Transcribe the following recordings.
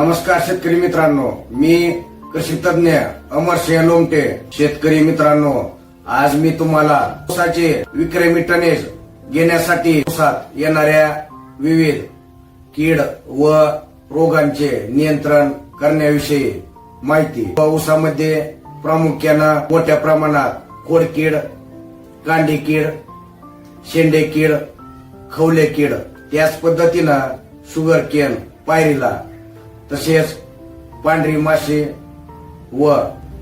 नमस्कार शेतकरी मित्रांनो. मी कृषी तज्ञ अमरसिंह लोमटे. शेतकरी मित्रांनो आज मी तुम्हाला ऊसाचे विक्रमी टनेज घेण्यासाठी ऊसात येणाऱ्या विविध कीड व रोगांचे नियंत्रण करण्याविषयी माहिती. व ऊसामध्ये प्रामुख्यानं मोठ्या प्रमाणात खोडकीड कांडी कीड शेंडे कीड खवले कीड. त्याच पद्धतीनं शुगर केन पायरीला तसेच पांढरी मासे व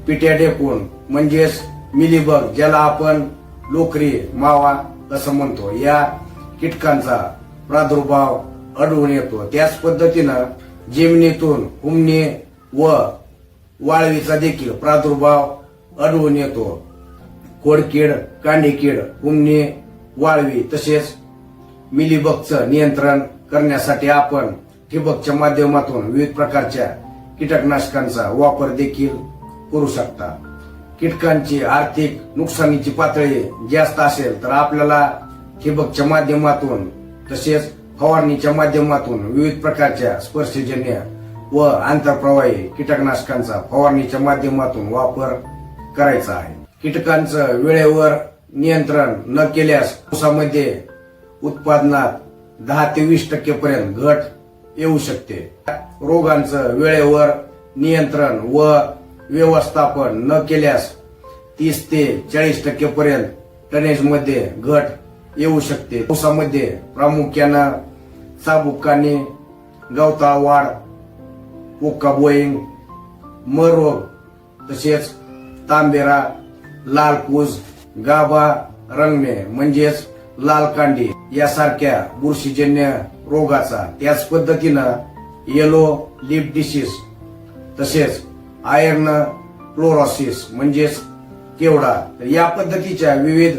पिट्या डेपून म्हणजेच मिलीबग ज्याला आपण लोकरी मावा असं म्हणतो. या कीटकांचा प्रादुर्भाव आढळून येतो. त्याच पद्धतीनं जमिनीतून हुमणे व वाळवीचा देखील प्रादुर्भाव आढळून येतो. कोडकीड कांडीकीड हुमणे वाळवी तसेच मिलीबगचं नियंत्रण करण्यासाठी आपण ठिबकच्या माध्यमातून विविध प्रकारच्या कीटकनाशकांचा वापर देखील करू शकता. कीटकांची आर्थिक नुकसानीची पातळी जास्त असेल तर आपल्याला ठिबकच्या माध्यमातून तसेच फवारणीच्या माध्यमातून विविध प्रकारच्या स्पर्शजन्य व आंतरप्रवाही कीटकनाशकांचा फवारणीच्या माध्यमातून वापर करायचा आहे. कीटकांचं वेळेवर नियंत्रण न केल्यास ऊसामध्ये उत्पादनात दहा ते वीस टक्केपर्यंत घट येऊ शकते. रोगांचं वेळेवर नियंत्रण व व्यवस्थापन न केल्यास तीस ते चाळीस टक्केपर्यंत टनेजमध्ये घट येऊ शकते. ऊसामध्ये प्रामुख्यानं चाबुकाने गवता वाढ पोक्का बोईंग मरोग तसेच तांबेरा लाल कूज गाभा रंगणे म्हणजेच लाल कांडी यासारख्या बुरशीजन्य रोगाचा त्याच पद्धतीनं येलो लिप डिसीज तसेच आयर्न क्लोरोसिस म्हणजेच केवडा तर या पद्धतीच्या विविध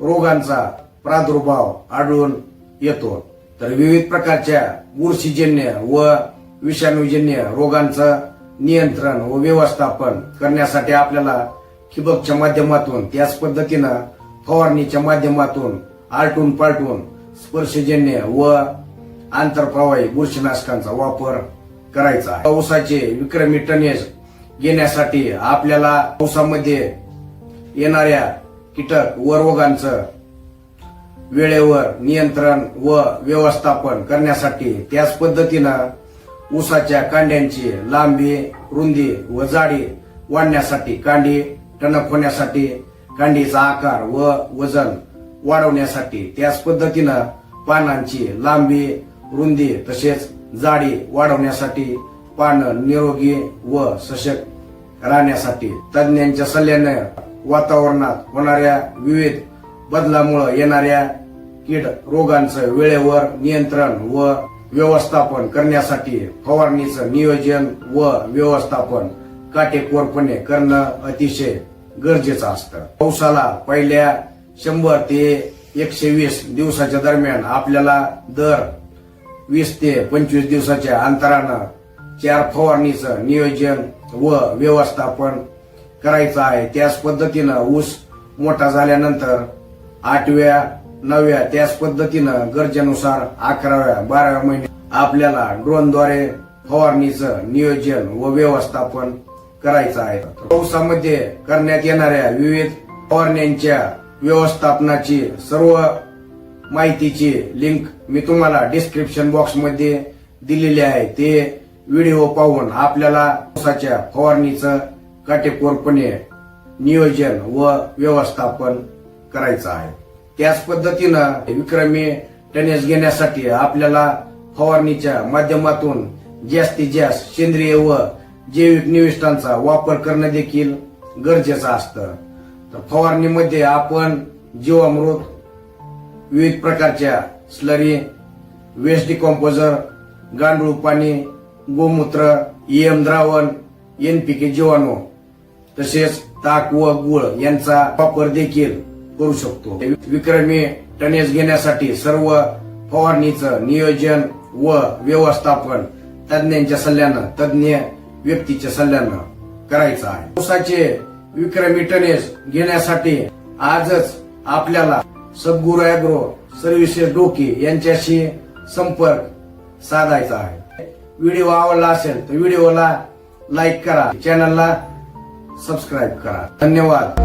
रोगांचा प्रादुर्भाव आढळून येतो. तर विविध प्रकारच्या बुरशीजन्य व विषाणूजन्य रोगांचं नियंत्रण व व्यवस्थापन करण्यासाठी आपल्याला ठिबकच्या माध्यमातून त्याच पद्धतीनं फवारणीच्या माध्यमातून आलटून पालटून स्पर्शजन्य व आंतरप्रवाही बुरशीनाशकांचा वापर करायचा पावसाचे विक्रमी टनेज घेण्यासाठी आपल्याला पावसामध्ये येणाऱ्या कीटक व रोगांचं वेळेवर नियंत्रण व व्यवस्थापन करण्यासाठी त्याच पद्धतीनं ऊसाच्या कांड्यांची लांबी रुंदी व जाडी वाढण्यासाठी कांडी टणक होण्यासाठी कांडीचा आकार व वजन वाढवण्यासाठी त्याच पद्धतीनं पानांची लांबी रुंदी तसेच जाडी वाढवण्यासाठी पानं निरोगी व सशक्त राहण्यासाठी तज्ञांच्या सल्ल्याने वातावरणात होणाऱ्या विविध बदलामुळे येणाऱ्या कीड रोगांचं वेळेवर नियंत्रण व व्यवस्थापन करण्यासाठी फवारणीचं नियोजन व व्यवस्थापन काटेकोरपणे करणं अतिशय गरजेचं असतं. पावसाला पहिल्या शंभर ते एकशे वीस दिवसाच्या दरम्यान आपल्याला दर वीस ते पंचवीस दिवसाच्या अंतरानं चार फवारणीचं नियोजन व व्यवस्थापन करायचं आहे. त्याच पद्धतीनं ऊस मोठा झाल्यानंतर आठव्या नवव्या त्याच पद्धतीनं गरजेनुसार अकराव्या बाराव्या महिने आपल्याला ड्रोनद्वारे फवारणीचं नियोजन व व्यवस्थापन करायचं आहे. पावसामध्ये करण्यात येणाऱ्या विविध फवारण्यांच्या व्यवस्थापनाची सर्व माहितीची लिंक मी तुम्हाला डिस्क्रिप्शन बॉक्समध्ये दिलेली आहे. ते व्हिडिओ पाहून आपल्याला पावसाच्या फवारणीचं काटेकोरपणे नियोजन व व्यवस्थापन करायचं आहे. त्याच पद्धतीनं विक्रमी टनेज घेण्यासाठी आपल्याला फवारणीच्या माध्यमातून जास्तीत जास्त सेंद्रिय व जैविक निविष्ठांचा वापर करणं देखील गरजेचं असतं. तर फवारणीमध्ये आपण जीवामृत विविध प्रकारच्या स्लरी वेस्ट डिकॉम्पोजर गांडूळ पाणी गोमूत्र ईएम द्रावण एनपीके जीवाणू तसेच ताक व गुळ यांचा वापर देखील करू शकतो. विक्रमी टनेज घेण्यासाठी सर्व फवारणीचं नियोजन व व्यवस्थापन तज्ञांच्या सल्ल्यानं तज्ञ व्यक्तीच्या सल्ल्यानं करायचं आहे. ऊसाचे विक्रमी टनेज घेण्यासाठी आजच आपल्याला सद्गुरू अॅग्रो सर्व्हिसेस डोकी यांच्याशी संपर्क साधायचा आहे. व्हिडिओ आवडला असेल तर व्हिडिओला लाईक करा. चॅनलला सबस्क्राईब करा. धन्यवाद.